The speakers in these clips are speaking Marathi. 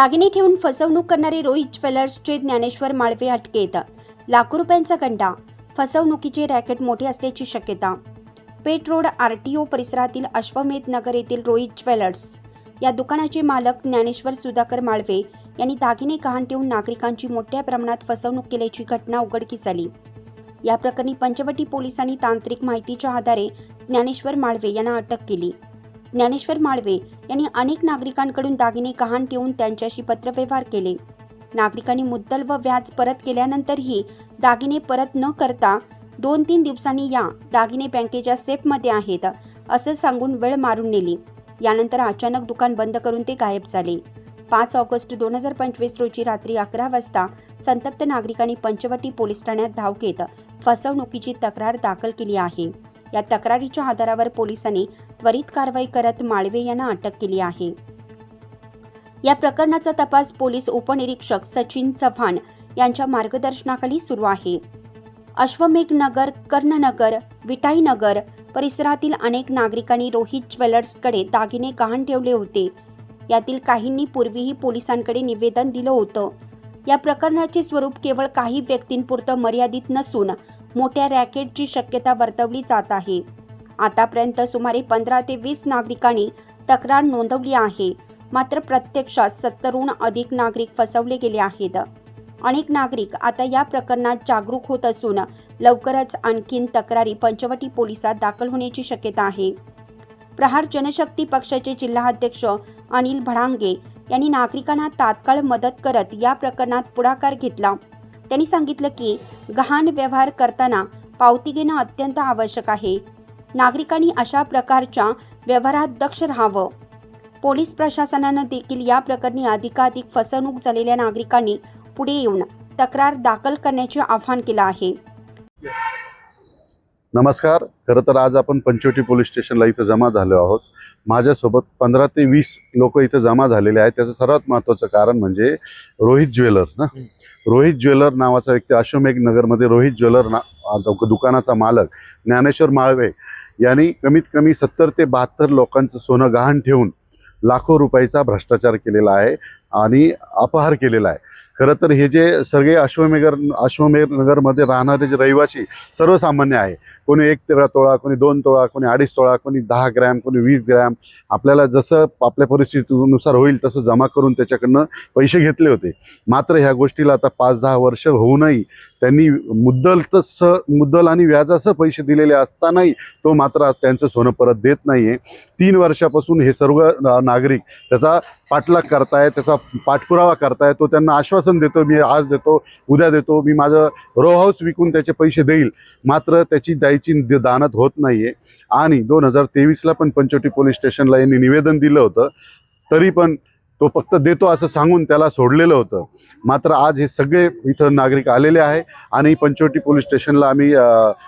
दागिने ठेवून फसवणूक करणारे रोहित ज्वेलर्सचे ज्ञानेश्वर माळवे अटकेत लाखो रुपयांचा गंडा फसवणुकीचे रॅकेट मोठे असल्याची शक्यता. Peth road R T O परिसरातील अश्वमेध नगर येथील रोहित ज्वेलर्स. या दुकानाचे मालक ज्ञानेश्वर सुधाकर माळवे यांनी दागिने गहाण ठेवून नागरिकांची मोठ्या प्रमाणात फसवणूक केल्याची घटना उघडकीस आली या प्रकरणी पंचवटी पोलिसांनी तांत्रिक माहितीच्या आधारे ज्ञानेश्वर माळवे यांना अटक केली. ज्ञानेश्वर माळवे यांनी अनेक नागरिकांकडून दागिने गहाण ठेवून त्यांच्याशी पत्रव्यवहार केले. नागरिकांनी मुद्दल व व्याज परत केल्यानंतरही दागिने परत न करता दोन तीन दिवसांनी या दागिने बँकेच्या सेफमध्ये आहेत असं सांगून वेळ मारून नेली. यानंतर अचानक दुकान बंद करून ते गायब झाले. पाच ऑगस्ट दोन हजार पंचवीस रोजी रात्री अकरा वाजता संतप्त नागरिकांनी पंचवटी पोलीस ठाण्यात धाव घेत फसवणुकीची तक्रार दाखल केली आहे. या तक्रारीच्या आधारावर पोलिसांनी त्वरित कारवाई करत माळवे यांना अटक केली आहे. या प्रकरणाचा तपास पोलीस उपनिरीक्षक सचिन चव्हाण यांच्या मार्गदर्शनाखाली सुरू आहे. अश्वमेघ नगर कर्णनगर विटाईनगर परिसरातील अनेक नागरिकांनी रोहित ज्वेलर्सकडे दागिने गहाण ठेवले होते. यातील काहींनी पूर्वीही पोलिसांकडे निवेदन दिलं होतं. या प्रकरणाचे स्वरूप केवळ काही व्यक्तींपुरतं मर्यादित नसून मोठ्या रॅकेटची शक्यता वर्तवली जात आहे. आतापर्यंत सुमारे पंधरा ते वीस नागरिकांनी तक्रार नोंदवली आहे. मात्र प्रत्यक्षात सत्तरहून अधिक नागरिक फसवले गेले आहेत. अनेक नागरिक आता या प्रकरणात जागरूक होत असून लवकरच आणखीन तक्रारी पंचवटी पोलिसात दाखल होण्याची शक्यता आहे. प्रहार जनशक्ती पक्षाचे जिल्हाध्यक्ष अनिल भडांगे यांनी नागरिकांना तात्काळ मदत करत या प्रकरणात पुढाकार घेतला. त्यांनी सांगितलं की गहाण व्यवहार करताना पावती घेणं अत्यंत आवश्यक आहे. नागरिकांनी अशा प्रकारच्या व्यवहारात दक्ष राहावं. पोलीस प्रशासनानं देखील या प्रकरणी अधिकाधिक फसवणूक झालेल्या नागरिकांनी पुढे येऊन तक्रार दाखल करण्याचे आवाहन केलं आहे. नमस्कार. खरं तर आज आपण पंचवटी पोलीस स्टेशनला इथं जमा झालो आहोत. माझ्यासोबत पंधरा ते वीस लोक इथं जमा झालेले आहेत. त्याचं सर्वात महत्त्वाचं कारण म्हणजे रोहित ज्वेलर ना. रोहित ज्वेलर नावाचा व्यक्ती अश्वमेघ नगरमध्ये रोहित ज्वेलर ना दुकानाचा मालक ज्ञानेश्वर माळवे यांनी कमीत कमी सत्तर ते बहात्तर लोकांचं सोनं गहाण ठेवून लाखो रुपयाचा भ्रष्टाचार केलेला आहे आणि अपहार केलेला आहे. खरं तर हे जे सगळे अश्वमेघर अश्वमेघ नगरमध्ये राहणारे जे रहिवासी सर्वसामान्य आहे. कोणी एक तेरा तोळा कोणी दोन तोळा कोणी अडीच तोळा कोणी दहा ग्रॅम कोणी वीस ग्रॅम आपल्याला जसं आपल्या परिस्थितीनुसार होईल तसं जमा करून त्याच्याकडनं पैसे घेतले होते. मात्र ह्या गोष्टीला आता पाच दहा वर्ष होऊनही त्यांनी मुद्दल तसं मुद्दल आणि व्याजासह पैसे दिलेले असतानाही तो मात्र त्यांचं सोनं परत देत नाही आहे तीन वर्षापासून हे सर्व नागरिक त्याचा पाठलाग करताय त्याचा पाठपुरावा करताय. तो त्यांना आश्वासन देतो मी आज देतो उद्या देतो मी माझं रो हाऊस विकून त्याचे पैसे देईल. मात्र त्याची द्यायची द- दानत होत नाही आहे आणि दोन हजार तेवीसला पण पंचवटी पोलीस स्टेशनला यांनी निवेदन दिलं होतं. तरी पण तो फक्त देतो असं सांगून त्याला सोडलेलं होतं. मात्र आज हे सगळे इथं नागरिक आलेले आहे आणि पंचवटी पोलीस स्टेशनला आम्ही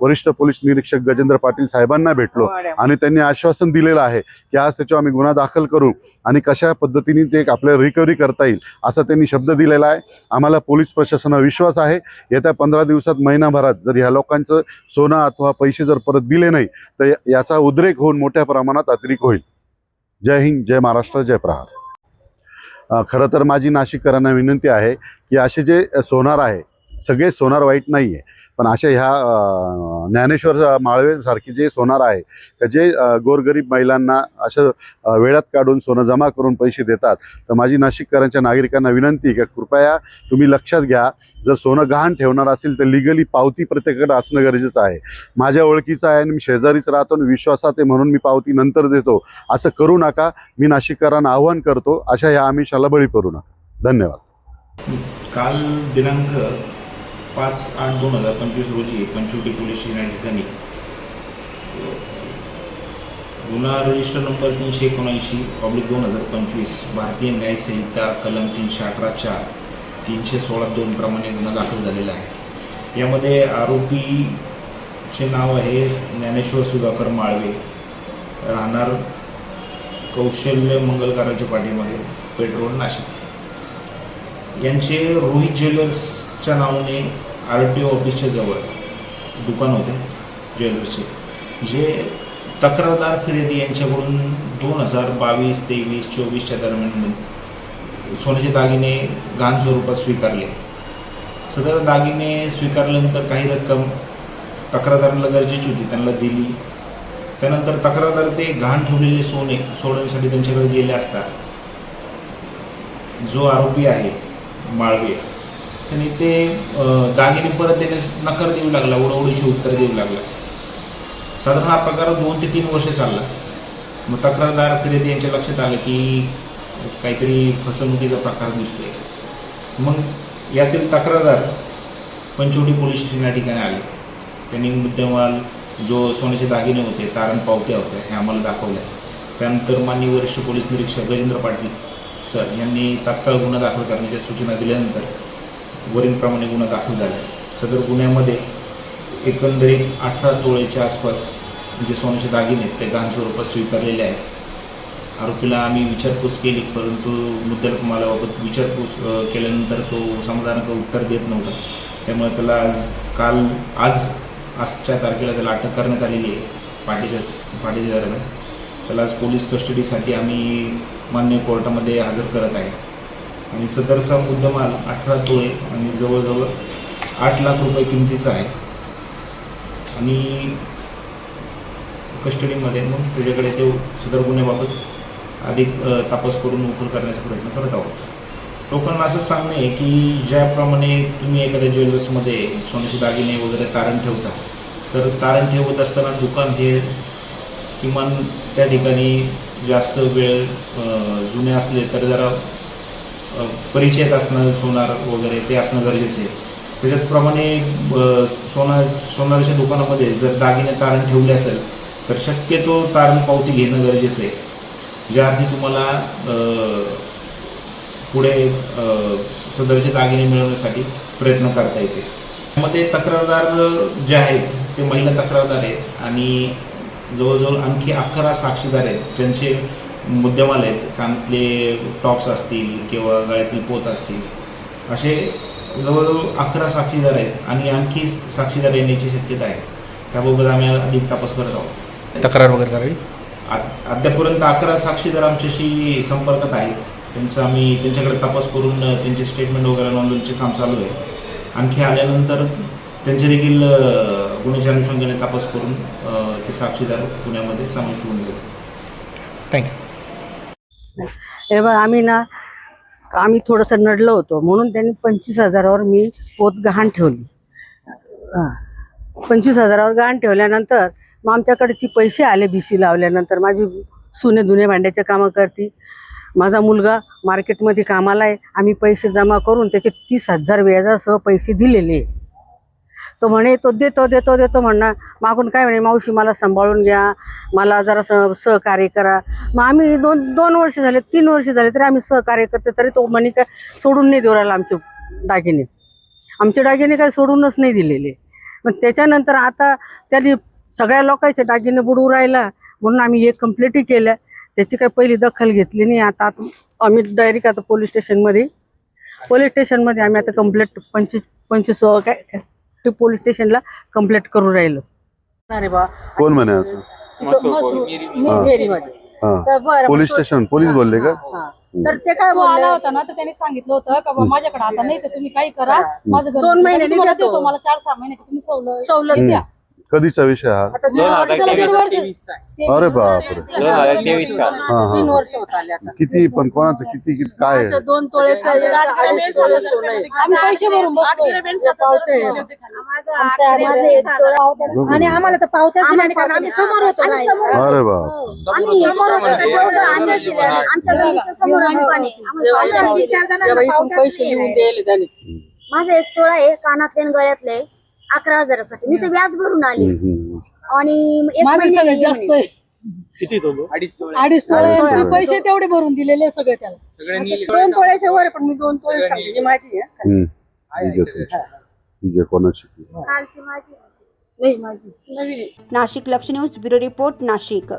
वरिष्ठ पोलीस निरीक्षक गजेंद्र पाटील साहेबांना भेटलो आणि त्यांनी आश्वासन दिलेलं आहे की आज त्याच्यावर आम्ही गुन्हा दाखल करू आणि कशा पद्धतीने ते आपल्याला रिकव्हरी करता येईल असा त्यांनी शब्द दिलेला आहे. आम्हाला पोलीस प्रशासनावर विश्वास आहे. येत्या पंधरा दिवसात महिनाभरात जर ह्या लोकांचं सोनं अथवा पैसे जर परत दिले नाही तर याचा उद्रेक होऊन मोठ्या प्रमाणात अतिरेक होईल. जय हिंद जय महाराष्ट्र जय प्रहार. खरं तर माझी नाशिककरांना विनंती आहे की असे जे सोनार आहे सगळे सोनार वाईट नाही आहे पण अशा ह्या ज्ञानेश्वर माळवेसारखे जे सोनार आहे का जे गोरगरीब महिलांना अशा वेळात काढून सोनं जमा करून पैसे देतात तर माझी नाशिककरांच्या नागरिकांना विनंती आहे की कृपया तुम्ही लक्षात घ्या जर सोनं गहाण ठेवणार असेल तर लिगली पावती प्रत्येकाकडे असणं गरजेचं आहे. माझ्या ओळखीचं आहे आणि मी शेजारीच राहतो आणि विश्वासात आहे म्हणून मी पावती नंतर देतो. असं करू नका मी नाशिककरांना आव्हान करतो अशा ह्या आमिषाला बळी पडू नका. धन्यवाद. काल दिनांक पाच आठ दोन हजार पंचवीस रोजी पंचवटी पोलीस स्टेशन या ठिकाणी गुन्हा रजिस्टर नंबर तीनशे एकोणऐंशी पब्लिक दोन हजार पंचवीस भारतीय न्याय संहिता कलम तीनशे अठरा चार तीनशे सोळा दोन प्रमाणे गुन्हा दाखल झालेला आहे. यामध्ये आरोपीचे नाव आहे ज्ञानेश्वर सुधाकर माळवे राहणार कौशल्य मंगलकाराच्या पाठीमागे पेट्रोल नाशिक. यांचे रोहित ज्वेलर्स च्या नावाने आर टी ओ ऑफिसच्या जवळ दुकान होते ज्वेलर्सचे. जे तक्रारदार खरेदी यांच्याकडून दोन हजार बावीस तेवीस चोवीसच्या दरम्यान सोन्याचे दागिने घाण स्वरूपात स्वीकारले. सदर दागिने स्वीकारल्यानंतर काही रक्कम तक्रारदाराला गरजेची होती त्यांना दिली. त्यानंतर तक्रारदार ते घाण ठेवलेले सोने सोडवण्यासाठी त्यांच्याकडे गेले असता जो आरोपी आहे माळवे. त्यांनी ते दागिने परत देण्यास नकार देऊ लागला ओढवडीची उत्तर देऊ लागला. साधारण हा प्रकार दोन ते तीन वर्ष चालला. मग तक्रारदार कधी यांच्या लक्षात आलं की काहीतरी फसवणुकीचा प्रकार दिसतोय. मग यातील तक्रारदार पंचवटी पोलीस स्टेशन या ठिकाणी आले. त्यांनी मुद्देमाल जो सोन्याचे दागिने होते तारण पावत्या होत्या हे आम्हाला दाखवल्या त्यानंतर मान्य वरिष्ठ पोलीस निरीक्षक गजेंद्र पाटील सर यांनी तात्काळ गुन्हा दाखल करण्याच्या सूचना दिल्यानंतर वरीलप्रमाणे गुन्हा दाखल झाला. सदर गुन्ह्यामध्ये एकंदरीत अठरा तोळेच्या आसपास जे सोन्याचे दागिने आहेत ते गहाण स्वरूपात स्वीकारलेले आहेत. आरोपीला आम्ही विचारपूस केली परंतु मुद्द्याला मालाबाबत विचारपूस केल्यानंतर तो समाधानक उत्तर देत नव्हता. त्यामुळे त्याला आज काल आज आजच्या तारखेला त्याला अटक करण्यात आलेली आहे पाठीच्या पाठीच्या दरम्यान त्याला आज पोलीस कस्टडीसाठी आम्ही मान्य कोर्टामध्ये हजर करत आहे. आणि सदरचा मुद्देमाल अठरा तोळे आणि जवळजवळ आठ लाख रुपये किमतीचा आहे. आणि कस्टडीमध्ये मग त्याच्याकडे ते सदर गुन्ह्याबाबत अधिक तपास करून उकल करण्याचा प्रयत्न करत आहोत. लोकांना असं सांगणं आहे की ज्याप्रमाणे तुम्ही एखाद्या ज्वेलर्समध्ये सोन्याचे दागिने वगैरे तारण ठेवता तर तारण ठेवत असताना दुकान हे किमान त्या ठिकाणी जास्त वेळ जुने असले तर जरा परिचयात असणं सोनार वगैरे ते असणं गरजेचं आहे. त्याच्याप्रमाणे सोना सोनाराच्या दुकानामध्ये जर दागिने तारण ठेवले असेल तर शक्यतो तारण पावती घेणं गरजेचं आहे. ज्या अर्थी तुम्हाला पुढे सदरचे दागिने मिळवण्यासाठी प्रयत्न करता येते. त्यामध्ये तक्रारदार जे आहेत ते महिला तक्रारदार आहेत आणि जवळजवळ आणखी अकरा साक्षीदार आहेत ज्यांचे मुद्देमाल आहेत. कानातले टॉप्स असतील किंवा गळ्यातील पोत असतील. असे जवळजवळ अकरा साक्षीदार आहेत आणि आणखी साक्षीदार येण्याची शक्यता आहे. त्याबाबत आम्ही अधिक तपास करत आहोत. तक्रार वगैरे करावी? आ- अद्यापर्यंत अकरा साक्षीदार आमच्याशी संपर्कात आहेत. त्यांचं आम्ही त्यांच्याकडे तपास करून त्यांचे स्टेटमेंट वगैरे नोंदवण्याचे काम चालू आहे. आणखी आल्यानंतर त्यांचे देखील गुन्ह्याच्या अनुषंगाने तपास करून ते साक्षीदार पुण्यामध्ये समाविष्ट होऊन गेले थँक्यू एवढं आम्ही ना आम्ही थोडंसं नडलो होतो. म्हणून त्यांनी पंचवीस हजारावर मी पोत गहाण ठेवली. पंचवीस हजारावर गहाण ठेवल्यानंतर मग आमच्याकडे ती पैसे आले बीसी लावल्यानंतर. माझी सुने धुने भांड्याचे कामं करते. माझा मुलगा मार्केटमध्ये कामाला आहे. आम्ही पैसे जमा करून त्याचे तीस हजार व्याजासह पैसे दिलेले. आहे. तो म्हणे तो देतो देतो देतो म्हणणार मागून काय म्हणे मावशी मला सांभाळून घ्या. मला जरा सहकार्य करा. मग आम्ही दोन दोन वर्ष झाले तीन वर्ष झाले तरी आम्ही सहकार्य करते तरी तो म्हणे काय सोडून नाही देऊ राहिला आमचे दागिने. आमचे दागिने काय सोडूनच नाही दिलेले. मग त्याच्यानंतर आता त्यांनी सगळ्या लोकांचे दागिने बुडवू राहिला. म्हणून आम्ही एक कंप्लेंटही केल्या. त्याची काही पहिली दखल घेतली नाही. आता आता आम्ही डायरेक्ट आता पोलीस स्टेशनमध्ये पोलीस स्टेशनमध्ये आम्ही आता कंप्लेंट पंचवीस पंचवीस काय ते पोलीस स्टेशनला कंप्लेंट करू राहिलो. अरे बा. कोण म्हणे असं हा. पोलीस स्टेशन पोलीस बोलले का? हा. तर ते काय तो आला बोलले होता ना तर त्यांनी सांगितलं होतं का बा माझ्याकडे आता नाहीच आहे, तुम्ही काही करा. माझं घर दोन महिन्यांनी तुम्हाला देतो. देतो मला चार सहा महिने तुम्ही सवलत सवलत द्या. कधीचा विषय हा? आता वर्ष झालं, दीड वर्ष. अरे बापरे. दोन हजार तेवीस चा हा तीन हा. वर्ष होत आले आता. किती पण कोणाचं किती किती काय आहे? दोन तोळेचं एक, अडीच तोळे सोनं आहे. आम्ही पैसे भरून बसलोय हे पावते. आहे. आमच्या- माझं एक तोळा- आणि आम्हाला तर पावत्याच दिल्या नाही कारण आम्ही समोर होतो ना. अरे बाप. समोर होतो. त्याच्यावर आम्ही दिल्या नाही. आमच्यासमोर आहे दुकान आहे. आम्हाला पावत्या आम्ही चार जणांना तेव्हा इथून पावत्याच पैसे लिहून. द्यायला माझं एक तोळा आहे कानातले आणि गळ्यातले. अकरा हजारासाठी. मी तर व्याज भरून आले. आणि सगळ्यात जास्त अडीच तोळे. पैसे तेवढे भरून दिलेले सगळे त्याला. दोन तोळ्याचे वर पण मी दोन तोळे माझी नाशिक लक्ष न्यूज ब्युरो रिपोर्ट नाशिक.